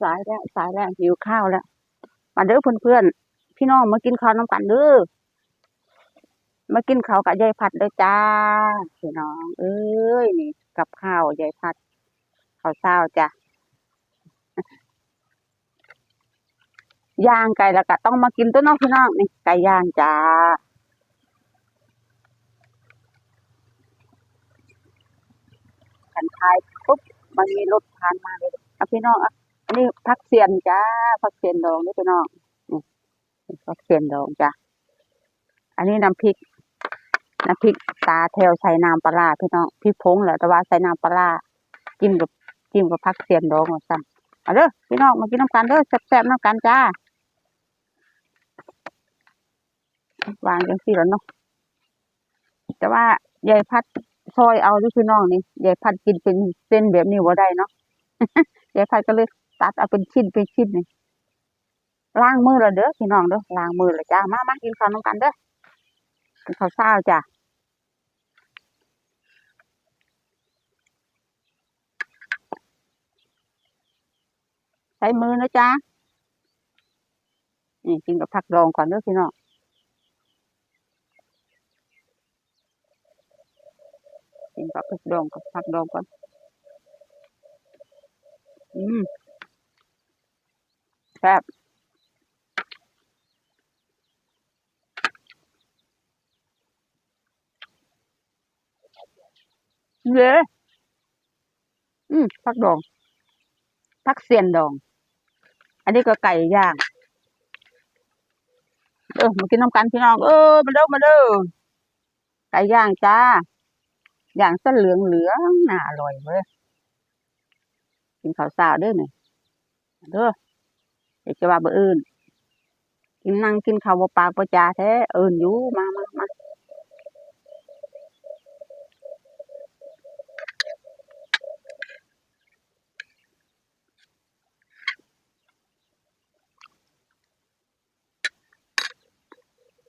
สายแล้วสายแล้วหิวข้าวแล้วมาเด้อเพื่อนๆพี่น้องมากินข้าวน้ำกันเด้อมากินข้าวกับยายผัดเด้อจ้าพี่น้อง เอ้ยนี่กับข้าวยายผัดข้าวเช้าจ้ะย่างไก่แล้วก็ต้องมากินตัวน้องพี่น้องนี่ไก่ย่างจ้ากันทายปุ๊บมันมีรถผ่านมาเลยอะพี่น้องอะ อันนี้พักเสียนจ้าพักเสียนดองนี่พี่น้องนี่พักเสียนดองจ้ะอันนี้น้ำพริกน้ำพริกตาแถวใส่น้ำปลาพี่น้องพริกผงแหละแต่ว่าใส่น้ำปลาร้าจิ้มกับจิ้มกับพักเสียนดองว่าสั่นเอาเด้อพี่น้องมากินน้ำกันเด้อแซ่บๆน้ำกันจ้าวางจังสี่แล้วเนาะแต่ว่ายายพัดซอยเอาด้วยพี่น้องนี่ยายพัดกินเป็นเส้นแบบนี้ว่าได้เนาะยายพัดก็เลย ตัดเอาเป็นชิ้นเป็นชิ้นนี่ล้างมือแล้วเด้อพี่น้องเด้อล้างมือแล้วจ้ามามากินข้าวน้ำกันเด้อกินข้าวเช้าจ้ะใช้มือนะจ๊ะนี่กินกับผักดองก่อนเด้อพี่น้องกินกับผักดองกับผักดองก่อนอืม แซ่บเย้อืมผักดองผักเสียนดอง อันนี้ก็ไก่ย่าง เออมากินน้ำกันพี่น้อง เออ มาเด้อมาเด้อไก่ย่างจ้า อย่างเส้นเหลืองเหลืองน่าอร่อยเว้ย กินข้าวสาวด้อเนี่ยเด้อ เดี๋ยวจะว่าบ่อื่นกินนั่งกินข้าวบ่ปากบ่จาแท้เอิ้นอยู่มามามา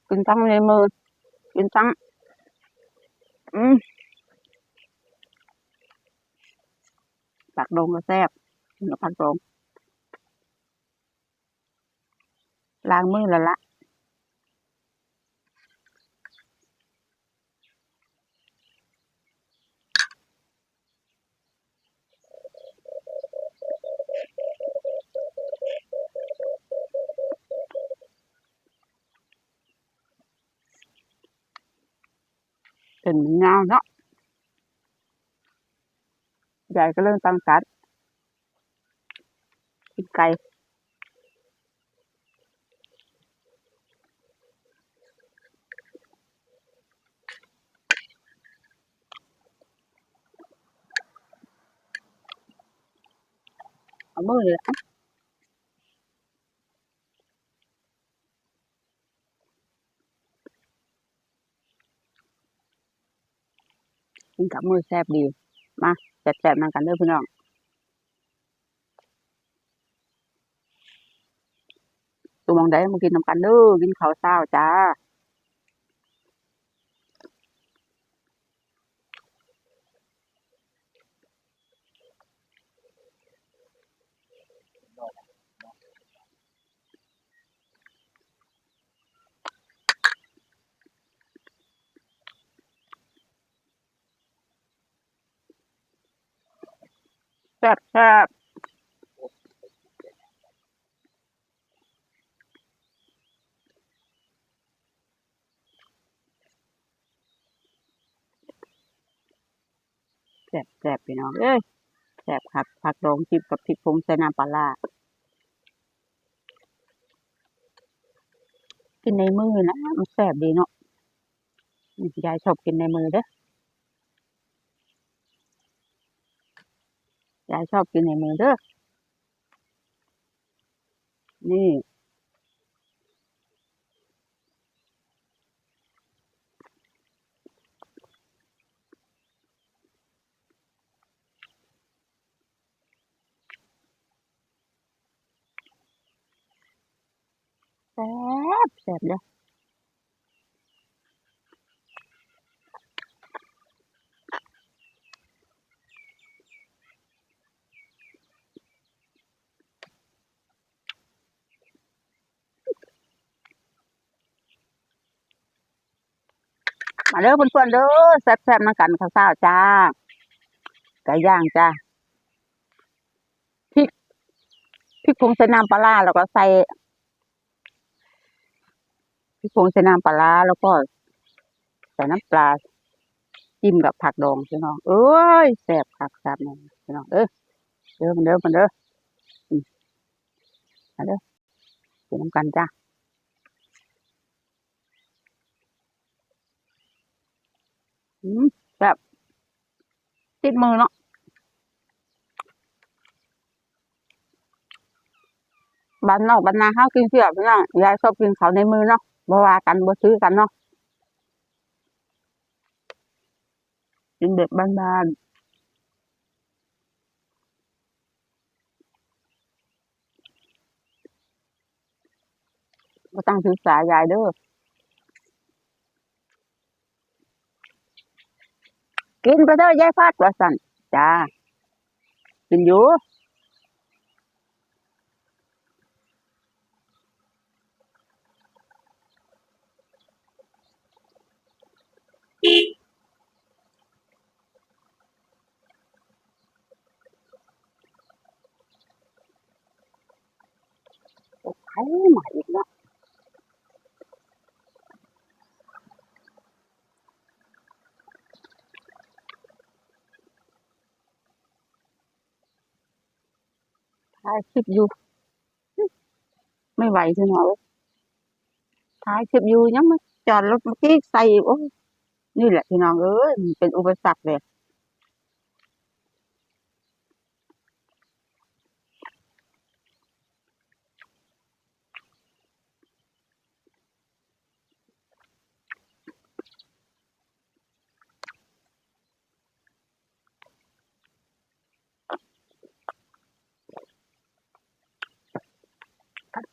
กินตั้งในมือกินตั้งอืมผักดองก็แซ่บกินกับผักดอง ล้างมือแล้วละเป็นเงาเนาะใหญ่ก็เริ่มตั้งสัดกินไก่ เอามือเลยกินกับมือแซ่บดี มาแซ่บๆนั่งกันด้อพี่น้องตัวมองได้มากินน้ำกันเด้อกินข้าวเช้าจ้า แซ่บแซ่บแซ่บแซ่บพี่น้องเอ้ยแซ่บครับผักดองจิบกับพริกผงใส่น้ำปลาร้ากินในมือนะมันแซ่บดีเนาะยายชอบกินในมือเด้อ ยายชอบกินในมือเด้อ นี่ แซ่บแซ่บเลย เด้อเพื่อนๆเด้อแซ่บๆมากันข้าวเช้าจ้าไก่ย่างจ้าพริกพริกผงใส่น้ำปลาแล้วก็ใส่พริกผงใส่น้ำปลาแล้วก็ใส่น้ำปลาจิ้มกับผักดองพี่น้องเอ้ยแซ่บผักแซ่บนี่พี่น้องเด้อเด้อมันเด้อมันเด้ออืมาเด้อกินน้ำกันจ้า อืม แบบติดมือเนาะบ้านนอกบ้านนาข้าวกินเสียบพี่น้องยายชอบกินเขาในมือเนาะบ่ว่ากันบ่ซื้อกันเนาะกินแบบบ้านๆบ่ต้องศึกษายายเด้อ กินไปเด้อยายฟาดว่าสั่นจ้ากินอยู่ไอ้ใหม่อีกแล้ว ท้ายคลิปอยู่ ไม่ไหวใช่ไหมท้ายคลิปอยู่ยังมาจอดรถเมื่อกี้ใส่โอ้นี่แหละพี่น้องเอ้ยเป็นอุปสรรคเลย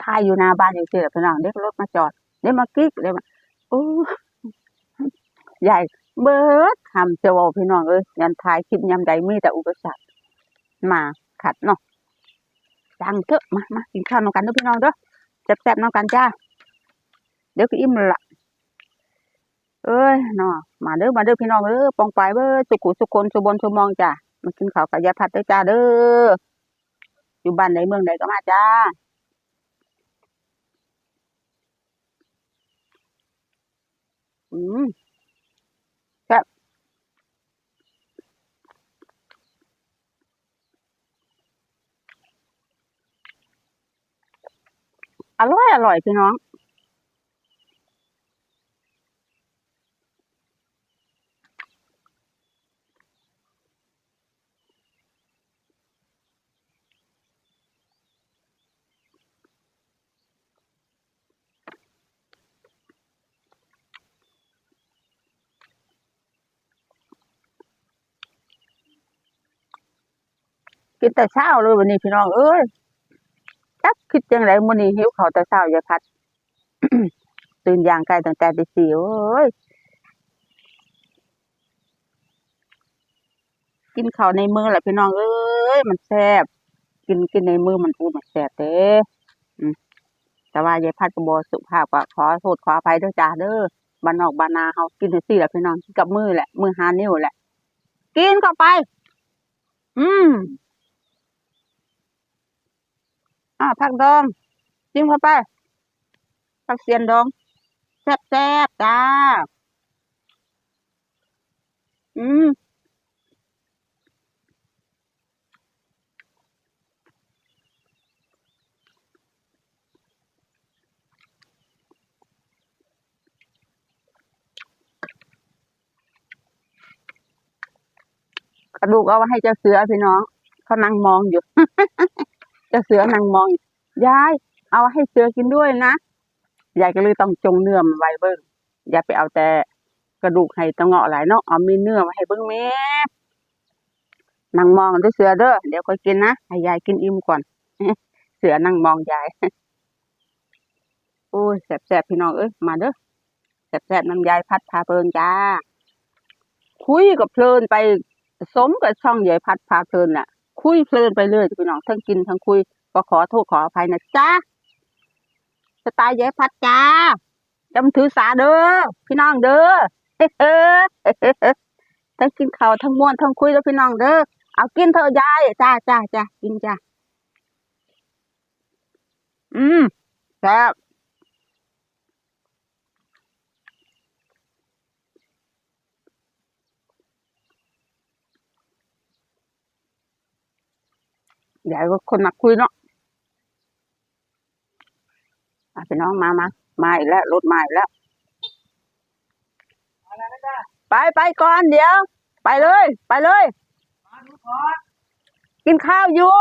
ทายอยู่หน้าบ้านอย่างเสียพี่น้องเด็กรถมาจอดเด็กมากิ๊กเด็กมาโอ้ใหญ่เบิดทำเจ้าพี่น้องเอ้ยยันทายคลิปยำใดมีแต่อุปสรรคมาขัดเนาะจังเถอะมามากินข้าวนกันเด้อพี่น้องเด้อแซ่บๆนำกันจ้าเดี๋ยวก็อิ่มละเอ้ยเนาะมาเด้อมาเด้อพี่น้องเด้อปองไปเบ้อสุขุสุคนสุบนสุมองจ้ามากินข้าวกับยาพัดเด้อจ้าเด้ออยู่บ้านใดเมืองใดก็มาจ้า อืมแซ่บอร่อย อร่อยพี่น้อง กินแต่เช้าเลยวันนี้พี่น้องเอ้ยจักคิดจังไรมื้อนี้หิวข้าวแต่เช้าอย่าพัด ตื่นอย่างไกลตั้งแต่ตีสี่โอ้ยกินข้าวในมือแหละพี่น้องเอ้ยมันแซ่บกินกินในมือมันพูดมันแซ่บเด้แต่ว่ายายพัดก็บ่สุภาพก็ขอโทษขออภัยด้วยจ้าเด้อบ้านนอกบ้านนาเฮากินจังซี่แหละพี่น้องกับมือแหละมือหานิ้วแหละ กินเข้าไป อืม อ่าผักดองจิ้มเข้าไปผักเสียนดองแซ่บแซ่บจ้า อืมกระดูกเอาไว้ให้เจ้าเสือพี่น้องเขานั่งมองอยู่ เจ้าเสือนั่งมองยาย เอาให้เสือกินด้วยนะยายก็เลยต้องจงเนื้อมันไว้เบิ้งอย่าไปเอาแต่กระดูกให้ตะเงาะหลายเนาะเอามีเนื้อไว้ให้เบิ้งแม่นั่งมองด้วยเสือเด้อเดี๋ยวค่อยกินนะให้ยายกินอิ่มก่อน เสือนั่งมองยายโอ้ยแสบๆพี่น้องเอ้ยมาเด้อแสบๆน้ำยายพัดพาเพลินจ้าคุยกับเพลินไปสมกับช่องยายพัดพาเพลินน่ะ คุยเพลินไปเลยพี่น้องทั้งกินทั้งคุย ก็ขอโทษขออภัยนะจ้าสไตล์ยายพัดจ้าจำถือสาเด้อพี่น้องเด้อเออทั้งกินข้าวทั้งม่วนทั้งคุยแล้วพี่น้องเด้อเอากินเถอะยายจ้าจ้าจ้ากินจ้าอืมแซ่บ ยายก็คนมักคุยเนาะอะพี่น้องมามามาอีกแล้วรถมาอีกแล้ว ไปไปก่อนเดี๋ยว ไปเลย ไปเลยกินข้าวอยู่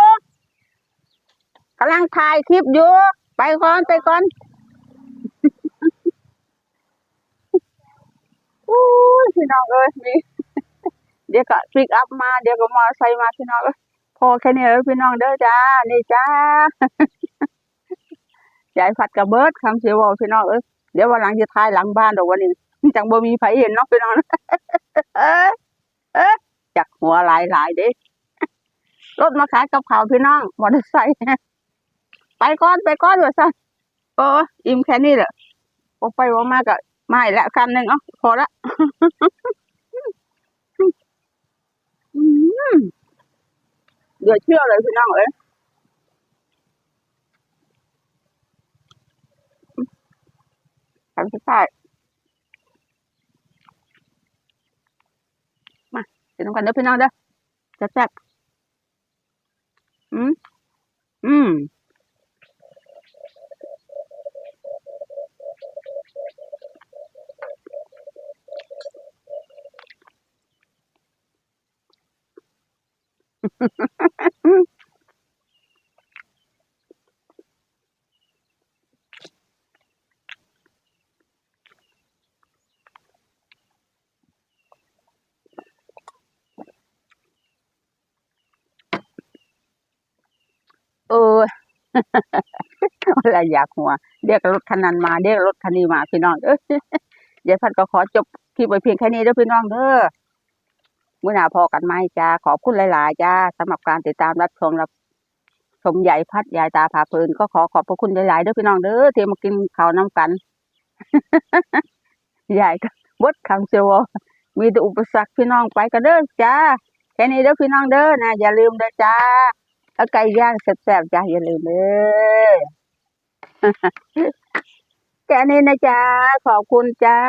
กำลังถ่ายคลิปอยู่ ไปก่อนไปก่อนอู้พี่น้องเอ้ยมีเดี๋ยวก็ปิกอัพมา เดี๋ยวก็มอไซค์มาพี่น้องเอ้ย พอแค่นี้เลยพี่น้องเด้อจ้า นี่จ้ายายผัดกับเบิร์ดคำเสียวบอกพี่น้องเอ้ยเดี๋ยววันหลังจะถ่ายหลังบ้านดอกวันนี้จังบ่มีไผเห็นเนาะพี่น้องเอ้ยเอ้ยจักหัวหลายหลายๆเด้รถมาขายกับข้าวพี่น้องมอเตอร์ไซค์ไปก่อนไปก่อนว่าซะโอ้อิ่มแค่นี้แหละพอไปว่ามาก็ไม่ละคำหนึ่งเอ้าพอละ เดี๋ยวเชื่อเลยพี่น้องเอ้ยทำสุดท้ายมาเดี๋ยวน้ำกันเด้อพี่น้องเด้อแซ่บๆอืมอืม เอออะไรอยากหัว เรียกรถคันนั้นมา เรียกรถคันนี้มาพี่น้อง เอ้ยเดี๋ยวพัดก็ขอจบคลิปไว้เพียงแค่นี้เด้อพี่น้องเด้อ มื่อนาพอกันไหมจ้าขอบคุณหลาย ๆ จ้าสำหรับการติดตามรับชมรับชมใหญ่พัดยายตาพาเพลินก็ขอขอบพระคุณหลาย ๆ เด้อพี่น้องเด้อที่มากินข้าวน้ำกันยายก็บดคำเซวมีแต่อุปสรรคพี่น้องไปกันเด้อจ้าแค่นี้เด้อพี่น้องเด้อนะอย่าลืมเด้อจ้าแล้วไก่ย่างแซ่บๆจ้าอย่าลืมเด้อแค่นี้นะจ๊ะขอบคุณจ้า